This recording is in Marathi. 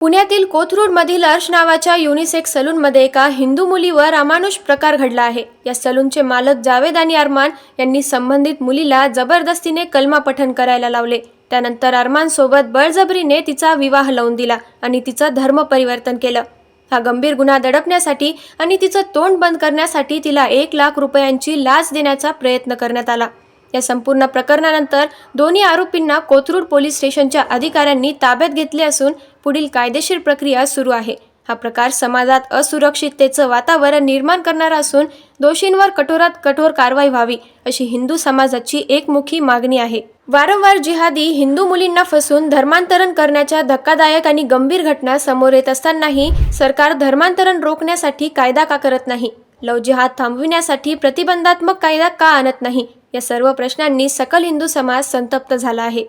पुण्यातील कोथरूडमधील अर्श नावाच्या युनिसेक्स सलूनमध्ये एका हिंदू मुलीवर अमानुष प्रकार घडला आहे. या सलूनचे मालक जावेद आणि अरमान यांनी संबंधित मुलीला जबरदस्तीने कलमा पठण करायला लावले. त्यानंतर अरमान सोबत बळजबरीने तिचा विवाह लावून दिला आणि तिचं धर्म परिवर्तन केलं. हा गंभीर गुन्हा दडपण्यासाठी आणि तिचं तोंड बंद करण्यासाठी तिला एक लाख रुपयांची लाच देण्याचा प्रयत्न करण्यात आला. या संपूर्ण प्रकरणानंतर दोन्ही आरोपींना कोथरूड पोलीस स्टेशनच्या अधिकाऱ्यांनी ताब्यात घेतले असून पुढील कायदेशीर प्रक्रिया सुरू आहे. हा प्रकार समाजात असुरक्षिततेचं वातावरण निर्माण करणारा असून दोषींवर कठोरात कठोर कारवाई व्हावी अशी हिंदू समाजाची एकमुखी मागणी आहे. वारंवार जिहादी हिंदू मुलींना फसून धर्मांतरण करण्याच्या धक्कादायक आणि गंभीर घटना समोर येत असतानाही सरकार धर्मांतरण रोखण्यासाठी कायदा का करत नाही? लव जिहाद थांबविण्यासाठी प्रतिबंधात्मक कायदा का आणत नाही? या सर्व प्रश्नांनी सकल हिंदू समाज संतप्त झाला आहे.